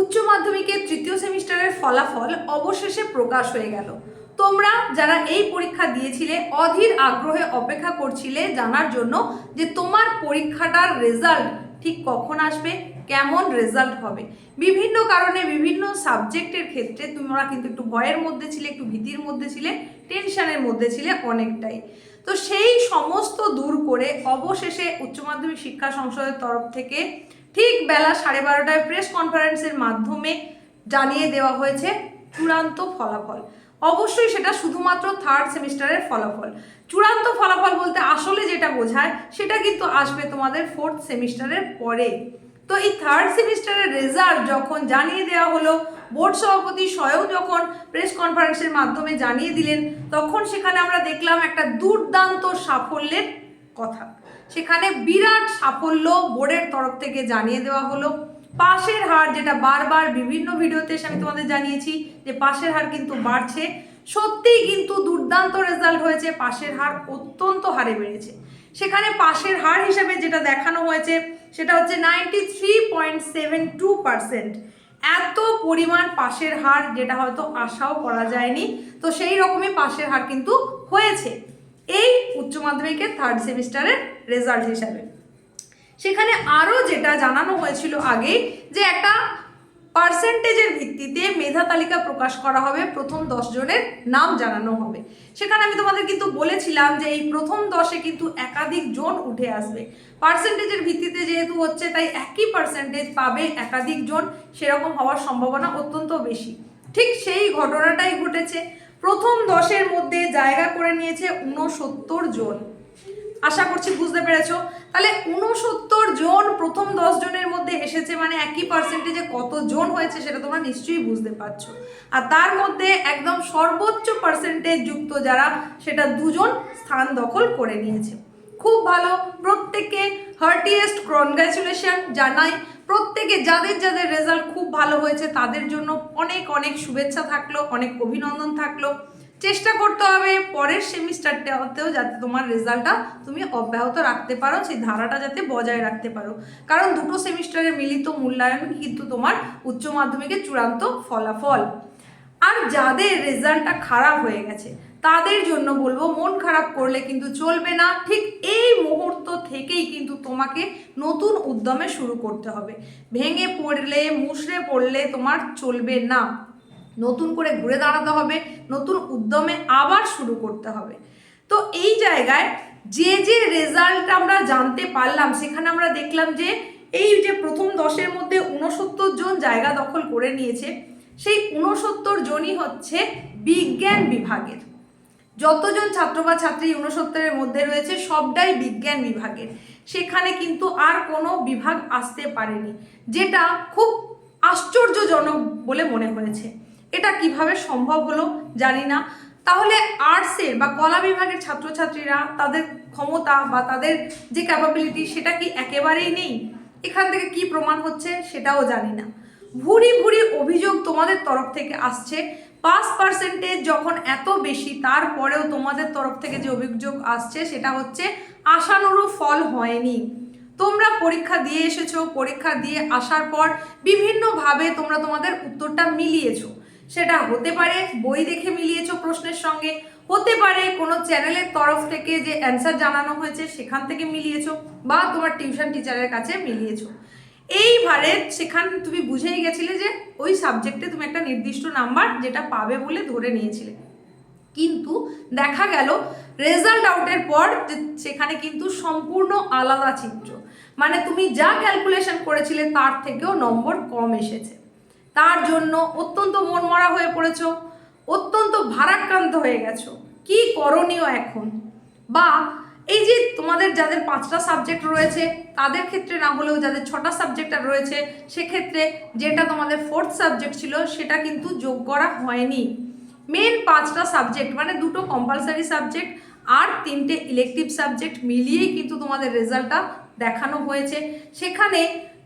উচ্চ মাধ্যমিকের তৃতীয় সেমিস্টারের ফলাফল অবশেষে প্রকাশ হয়ে গেল। তোমরা যারা এই পরীক্ষা দিয়েছিলে, অধীর আগ্রহে অপেক্ষা করছিলে জানার জন্য যে তোমার পরীক্ষাটার রেজাল্ট ঠিক কখন আসবে, কেমন রেজাল্ট হবে। বিভিন্ন কারণে বিভিন্ন সাবজেক্টের ক্ষেত্রে তোমরা কিন্তু একটু ভয়ের মধ্যে ছিলে, একটু ভীতির মধ্যে ছিলে, টেনশনের মধ্যে ছিলে অনেকটাই। তো সেই সমস্ত দূর করে অবশেষে উচ্চ মাধ্যমিক শিক্ষা সংসদের তরফ থেকে ঠিক বেলা সাড়ে বারোটায় প্রেস কনফারেন্সের মাধ্যমে জানিয়ে দেওয়া হয়েছে চূড়ান্ত ফলাফল। অবশ্যই সেটা শুধুমাত্র থার্ড সেমিস্টারের ফলাফল। চূড়ান্ত ফলাফল বলতে আসলে যেটা বোঝায়, সেটা কিন্তু আসবে তোমাদের ফোর্থ সেমিস্টারের পরে। তো এই থার্ড সেমিস্টারের রেজাল্ট যখন জানিয়ে দেওয়া হলো বোর্ড সভাপতি স্বয়ং যখন প্রেস কনফারেন্সের মাধ্যমে জানিয়ে দিলেন, তখন সেখানে আমরা দেখলাম একটা দুর্দান্ত সাফল্যের কথা। সেখানে বিরাট সাফল্য বোর্ডের তরফ থেকে জানিয়ে দেওয়া হলো। পাশের হার যেটা বারবার বিভিন্ন ভিডিওতে আমি তোমাদের জানিয়েছি যে পাশের হার কিন্তু বাড়ছে। সত্যিই কিন্তু দুর্দান্ত রেজাল্ট হয়েছে। পাশের হার অত্যন্ত হারে বেড়েছে। সেখানে পাশের হার হিসেবে যেটা দেখানো হয়েছে, সেটা হচ্ছে ninety three point seven two percent এত পরিমাণ পাশের হার যেটা হয়তো আশাও করা যায়নি। তো সেই রকমই পাশের হার কিন্তু হয়েছে। এই উচ্চ মাধ্যমিকের থার্ড সেমিস্টারের রেজাল্ট হিসাবে। সেখানে আরও যেটা জানানো হয়েছিল আগে যে একটা পার্সেন্টেজের ভিত্তিতে মেধা তালিকা প্রকাশ করা হবে, প্রথম দশ জনের নাম জানানো হবে। সেখানে আমি তোমাদের কিন্তু বলেছিলাম যে এই প্রথম দশে কিন্তু একাধিক জন উঠে আসবে। পার্সেন্টেজের ভিত্তিতে যেহেতু হচ্ছে, তাই একই পার্সেন্টেজ পাবে একাধিক জন। সেরকম হওয়ার সম্ভাবনা অত্যন্ত বেশি। ঠিক সেই ঘটনাটাই ঘটেছে। প্রথম দশের মধ্যে জায়গা করে নিয়েছে ঊনসত্তর জন। আশা করছি বুঝতে পেরেছ? তাহলে উনসত্তর জন প্রথম দশ জনের মধ্যে এসেছে মানে একই পার্সেন্টেজে কত জন হয়েছে সেটা তোমরা নিশ্চয়ই বুঝতে পারছ। আর তার মধ্যে একদম সর্বোচ্চ পার্সেন্টেজ যুক্ত যারা, সেটা দুজন স্থান দখল করে নিয়েছে। খুব ভালো, প্রত্যেককে হার্টিয়েস্ট কনগ্র্যাচুলেশন জানাই। প্রত্যেকে যাদের যাদের রেজাল্ট খুব ভালো হয়েছে, তাদের জন্য অনেক অনেক শুভেচ্ছা থাকল, অনেক অভিনন্দন থাকল। চেষ্টা করতে হবে পরের সেমিস্টারটাতেও যাতে তোমার রেজাল্টটা তুমি অব্যাহত রাখতে পারো, সেই ধারাটা যাতে বজায় রাখতে পারো। কারণ দুটো সেমিস্টারের মিলিত মূল্যায়ন কিন্তু তোমার উচ্চ মাধ্যমিকের চূড়ান্ত ফলাফল। আর যাদের রেজাল্টটা খারাপ হয়ে গেছে তাদের জন্য বলব, মন খারাপ করলে কিন্তু চলবে না। ঠিক এই মুহূর্ত থেকেই কিন্তু তোমাকে নতুন উদ্যমে শুরু করতে হবে। ভেঙে পড়লে, মুষড়ে পড়লে তোমার চলবে না। নতুন করে ঘুরে দাঁড়াতে হবে, নতুন উদ্যমে আবার শুরু করতে হবে। তো এই জায়গায় যে যে রেজাল্ট আমরা জানতে পারলাম, সেখানে আমরা দেখলাম যে এই যে প্রথম দশের মধ্যে উনসত্তর জন জায়গা দখল করে নিয়েছে, সেই উনসত্তর জনই হচ্ছে বিজ্ঞান বিভাগের। যতজন ছাত্র বা ছাত্রী উনসত্তরের মধ্যে রয়েছে, সবটাই বিজ্ঞান বিভাগের। সেখানে কিন্তু আর কোনো বিভাগ আসতে পারেনি, যেটা খুব আশ্চর্যজনক বলে মনে হয়েছে। এটা কীভাবে সম্ভব হলো জানি না। তাহলে আর্টসের বা কলা বিভাগের ছাত্রছাত্রীরা তাদের ক্ষমতা বা তাদের যে ক্যাপাবিলিটি সেটা কি একেবারেই নেই? এখান থেকে কি প্রমাণ হচ্ছে সেটাও জানি না। ভুরি ভুরি অভিযোগ তোমাদের তরফ থেকে আসছে পাস পার্সেন্টেজ যখন এত বেশি, তারপরেও তোমাদের তরফ থেকে যে অভিযোগ আসছে, সেটা হচ্ছে আশানুরূপ ফল হয়নি। তোমরা পরীক্ষা দিয়ে এসেছ, পরীক্ষা দিয়ে আসার পর বিভিন্নভাবে তোমরা তোমাদের উত্তরটা মিলিয়েছো। সেটা হতে পারে বই দেখে মিলিয়েছো প্রশ্নের সঙ্গে, হতে পারে কোনো চ্যানেলের তরফ থেকে যে অ্যান্সার জানানো হয়েছে, সেখান থেকে মিলিয়েছো, বা তোমার টিউশন টিচারের কাছে মিলিয়েছো। এইবারে সেখান তুমি বুঝেই গেছিলে যে ওই সাবজেক্টে তুমি একটা নির্দিষ্ট নাম্বার যেটা পাবে বলে ধরে নিয়েছিলে। কিন্তু দেখা গেল রেজাল্ট আউটের পর সেখানে কিন্তু সম্পূর্ণ আলাদা চিত্র। মানে তুমি যা ক্যালকুলেশন করেছিলে তার থেকেও নম্বর কম এসেছে। তার জন্য অত্যন্ত মনমরা হয়ে পড়েছ, অত্যন্ত ভারাক্রান্ত হয়ে গেছো। কি করণীয় এখন? বা এই যে তোমাদের যাদের পাঁচটা সাবজেক্ট রয়েছে, তাদের ক্ষেত্রে না হলেও যাদের ছটা সাবজেক্ট আর রয়েছে, সেক্ষেত্রে যেটা তোমাদের ফোর্থ সাবজেক্ট ছিল, সেটা কিন্তু যোগ করা হয়নি। মেন পাঁচটা সাবজেক্ট মানে দুটো কম্পালসারি সাবজেক্ট আর তিনটে ইলেকটিভ সাবজেক্ট মিলিয়েই কিন্তু তোমাদের রেজাল্টটা দেখানো হয়েছে। সেখানে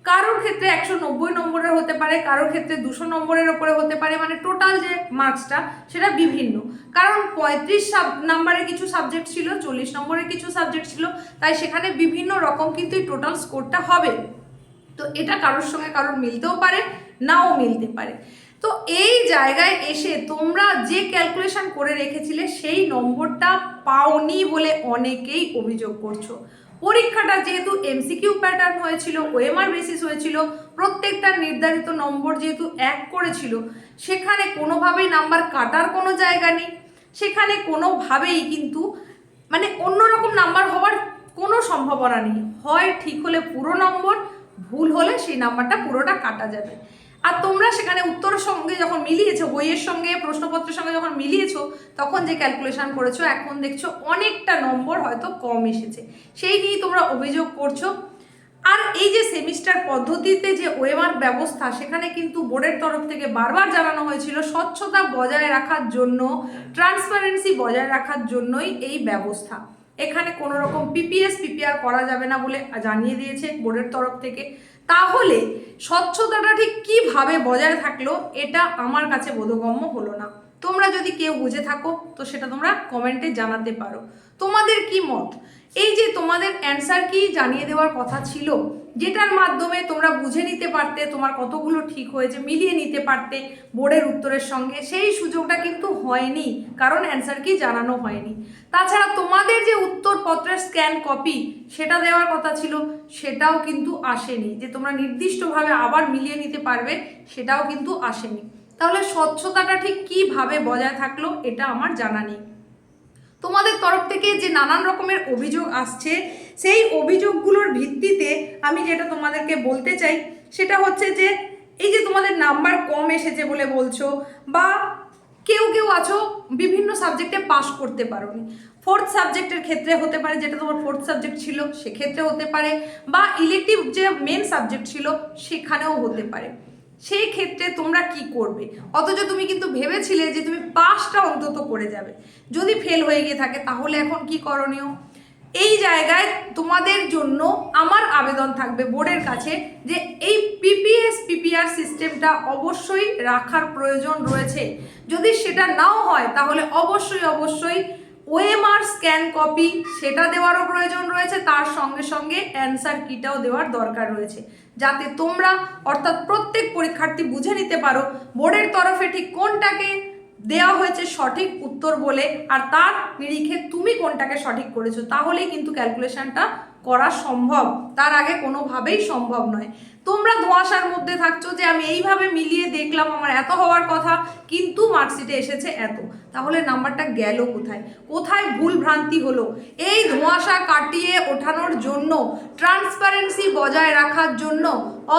কারোর ক্ষেত্রে একশো নব্বই নম্বরের হতে পারে, কারোর ক্ষেত্রে দুশো নম্বরের ওপরে হতে পারে মানে টোটাল যে মার্কসটা সেটা বিভিন্ন। কারণ পঁয়ত্রিশ সাব নাম্বারের কিছু সাবজেক্ট ছিল, চল্লিশ নম্বরের কিছু সাবজেক্ট ছিল, তাই সেখানে বিভিন্ন রকম কিন্তু এই টোটাল স্কোরটা হবে। তো এটা কারোর সঙ্গে কারোর মিলতেও পারে, নাও মিলতে পারে। তো এই জায়গায় এসে তোমরা যে ক্যালকুলেশন করে রেখেছিলে, সেই নম্বরটা পাওনি বলে অনেকেই অভিযোগ করছ। পরীক্ষাটা যেহেতু এমসিকিউ প্যাটার্ন হয়েছিল ওএমআর বেসিস হয়েছিল, প্রত্যেকটা নির্ধারিত নম্বর যেহেতু এক করেছিল, সেখানে কোনোভাবেই নাম্বার কাটার কোনো জায়গা নেই। সেখানে কোনোভাবেই কিন্তু মানে অন্যরকম নাম্বার হওয়ার কোনো সম্ভাবনা নেই। হয় ঠিক হলে পুরো নম্বর ভুল হলে সেই নাম্বারটা পুরোটা কাটা যাবে। আর তোমরা সেখানে উত্তরের সঙ্গে যখন মিলিয়েছো, বইয়ের সঙ্গে, প্রশ্নপত্রের সঙ্গে যখন মিলিয়েছো, তখন যে ক্যালকুলেশন করেছ, এখন দেখছ অনেকটা নম্বর হয়তো কম এসেছে। সেই নিয়েই তোমরা অভিযোগ করছ। আর এই যে সেমিস্টার পদ্ধতিতে যে ওয়েমার ব্যবস্থা, সেখানে কিন্তু বোর্ডের তরফ থেকে বারবার জানানো হয়েছিল স্বচ্ছতা বজায় রাখার জন্য ট্রান্সপারেন্সি বজায় রাখার জন্যই এই ব্যবস্থা। এখানে কোনো রকম পিপিএস পিপিআর করা যাবে না বলে জানিয়ে দিয়েছে বোর্ডের তরফ থেকে। তাহলে স্বচ্ছতাটা ঠিক কীভাবে বজায় থাকল এটা আমার কাছে বোধগম্য হলো না। তোমরা যদি কেউ বুঝে থাকো, তো সেটা তোমরা কমেন্টে জানাতে পারো। তোমাদের কি মত? এই যে তোমাদের অ্যান্সার কি জানিয়ে দেওয়ার কথা ছিল, যেটার মাধ্যমে তোমরা বুঝে নিতে পারতে তোমার কতগুলো ঠিক হয়েছে, মিলিয়ে নিতে পারতে বোর্ডের উত্তরের সঙ্গে, সেই সুযোগটা কিন্তু হয়নি, কারণ অ্যান্সার কি জানানো হয়নি। তাছাড়া তোমাদের যে উত্তরপত্রের স্ক্যান কপি সেটা দেওয়ার কথা ছিল, সেটাও কিন্তু আসেনি, যে তোমরা নির্দিষ্টভাবে আবার মিলিয়ে নিতে পারবে, সেটাও কিন্তু আসেনি। তাহলে স্বচ্ছতাটা ঠিক কীভাবে বজায় থাকল, এটা আমার জানা নেই। তোমাদের তরফ থেকে যে নানান রকমের অভিযোগ আসছে, সেই অভিযোগগুলোর ভিত্তিতে আমি যেটা তোমাদেরকে বলতে চাই, সেটা হচ্ছে যে এই যে তোমাদের নাম্বার কম এসেছে বলে বলছো বা কেউ কেউ আছো বিভিন্ন সাবজেক্টে পাশ করতে পারোনি। ফোর্থ সাবজেক্টের ক্ষেত্রে হতে পারে, যেটা তোমার ফোর্থ সাবজেক্ট ছিল, সেক্ষেত্রে হতে পারে, বা ইলেকটিভ যে মেন সাবজেক্ট ছিল, সেখানেও হতে পারে। সেই ক্ষেত্রে তোমরা কি করবে? অথচ তুমি কিন্তু ভেবেছিলে যে তুমি পাসটা অন্তত করে যাবে। যদি ফেল হয়ে গিয়ে থাকে, তাহলে এখন কি করণীয়? এই জায়গায় তোমাদের জন্য আমার আবেদন থাকবে বোর্ডের কাছে যে এই পিপিএস পিপিআর সিস্টেমটা অবশ্যই রাখার প্রয়োজন রয়েছে। যদি সেটা নাও হয়, তাহলে অবশ্যই অবশ্যই ওএমআর স্ক্যান কপি সেটা দেওয়ারও প্রয়োজন রয়েছে। তার সঙ্গে সঙ্গে অ্যান্সার কিটাও দেওয়ার দরকার রয়েছে। যাতে তোমরা, অর্থাৎ প্রত্যেক পরীক্ষার্থী বুঝে নিতে পারো বোর্ডের তরফে ঠিক কোনটাকে দেওয়া হয়েছে সঠিক উত্তর বলে, আর তার নিরিখে তুমি কোনটাকে সঠিক করেছ, তাহলেই কিন্তু ক্যালকুলেশনটা করা সম্ভব, তার আগে কোনোভাবেই সম্ভব নয়। তোমরা ধোঁয়াশার মধ্যে থাকছো যে আমি এইভাবে মিলিয়ে দেখলাম আমার এত হওয়ার কথা, কিন্তু মার্কশিটে এসেছে এত। তাহলে নাম্বারটা গেল কোথায়? কোথায় ভুল ভ্রান্তি হলো? এই ধোঁয়াশা কাটিয়ে ওঠানোর জন্য ট্রান্সপারেন্সি বজায় রাখার জন্য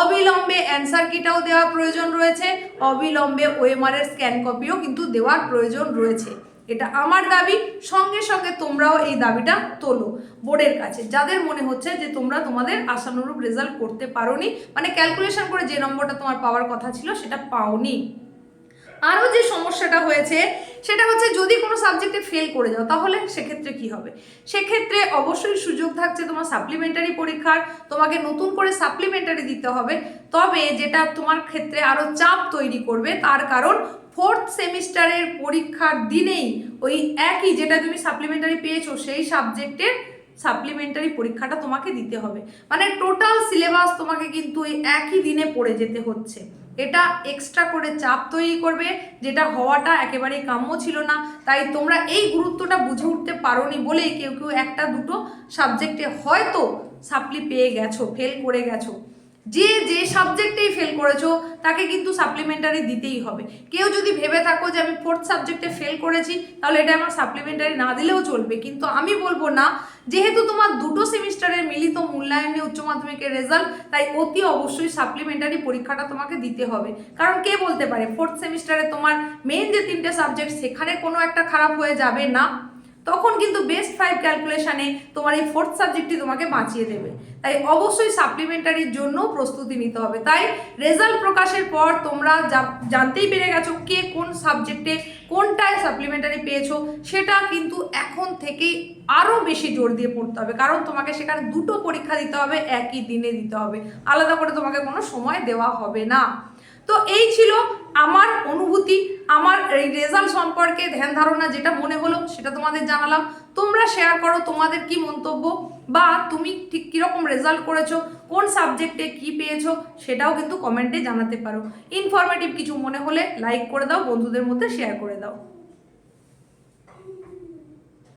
অবিলম্বে অ্যান্সার কিটাও দেওয়ার প্রয়োজন রয়েছে, অবিলম্বে ওএমআরের স্ক্যান কপিও কিন্তু দেওয়ার প্রয়োজন রয়েছে। এটা আমার দাবি, সঙ্গে সঙ্গে তোমরাও এই দাবিটা তোলো বোর্ডের কাছে। যাদের মনে হচ্ছে যে তোমরা তোমাদের আশানুরূপ রেজাল্ট করতে পারোনি মানে ক্যালকুলেশন করে যে নম্বরটা তোমার পাওয়ার কথা ছিল সেটা পাওনি। আরও যে সমস্যাটা হয়েছে, সেটা হচ্ছে যদি কোনো সাবজেক্টে ফেল করে যাও, তাহলে সেক্ষেত্রে কি হবে? সেক্ষেত্রে অবশ্যই সুযোগ থাকছে তোমার সাপ্লিমেন্টারি পরীক্ষার, তোমাকে নতুন করে সাপ্লিমেন্টারি দিতে হবে। তবে যেটা তোমার ক্ষেত্রে আরও চাপ তৈরি করবে, তার কারণ ফোর্থ সেমিস্টারের পরীক্ষার দিনেই ওই একই যেটা তুমি সাপ্লিমেন্টারি পেয়েছ, সেই সাবজেক্টের সাপ্লিমেন্টারি পরীক্ষাটা তোমাকে দিতে হবে। মানে টোটাল সিলেবাস তোমাকে কিন্তু ওই একই দিনে পড়ে যেতে হচ্ছে। এটা এক্সট্রা করে চাপ তৈরি করবে, যেটা হওয়াটা একেবারেই কাম্য ছিল না। তাই তোমরা এই গুরুত্বটা বুঝে উঠতে পারোনি বলেই কেউ কেউ একটা দুটো সাবজেক্টে হয়তো সাপ্লি পেয়ে গেছো ফেল করে গেছো। যে যে সাবজেক্টেই ফেল করেছ, তাকে কিন্তু সাপ্লিমেন্টারি দিতেই হবে। কেউ যদি ভেবে থাকো যে, আমি ফোর্থ সাবজেক্টে ফেল করেছি, তাহলে এটা আমার সাপ্লিমেন্টারি না দিলেও চলবে। কিন্তু আমি বলব না, যেহেতু তোমার দুটো সেমিস্টারের মিলিত মূল্যায়নে উচ্চ মাধ্যমিকের রেজাল্ট তাই অতি অবশ্যই সাপ্লিমেন্টারি পরীক্ষাটা তোমাকে দিতে হবে। কারণ কে বলতে পারে ফোর্থ সেমিস্টারে তোমার মেন যে তিনটে সাবজেক্ট সেখানে কোনো একটা খারাপ হয়ে যাবে না। তখন কিন্তু বেস্ট ফাইভ ক্যালকুলেশনে তোমার এই ফোর্থ সাবজেক্টটি তোমাকে বাঁচিয়ে দেবে। তাই অবশ্যই সাপ্লিমেন্টারির জন্য প্রস্তুতি নিতে হবে। তাই রেজাল্ট প্রকাশের পর তোমরা জানতেই পেরে গেছো কে কোন সাবজেক্টে কোনটায় সাপ্লিমেন্টারি পেয়েছ, সেটা কিন্তু এখন থেকেই আরও বেশি জোর দিয়ে পড়তে হবে। কারণ তোমাকে সেখানে দুটো পরীক্ষা দিতে হবে, একই দিনে দিতে হবে। আলাদা করে তোমাকে কোনো সময় দেওয়া হবে না। তো এই ছিল আমার অনুভূতি, আমার এই রেজাল্ট সম্পর্কে ধ্যান ধারণা যেটা মনে হলো সেটা তোমাদের জানালাম। তোমরা শেয়ার করো তোমাদের কি মন্তব্য বা তুমি ঠিক কীরকম রেজাল্ট করেছ, কোন সাবজেক্টে কি পেয়েছ সেটাও কিন্তু কমেন্টে জানাতে পারো। ইনফরমেটিভ কিছু মনে হলে লাইক করে দাও, বন্ধুদের মধ্যে শেয়ার করে দাও।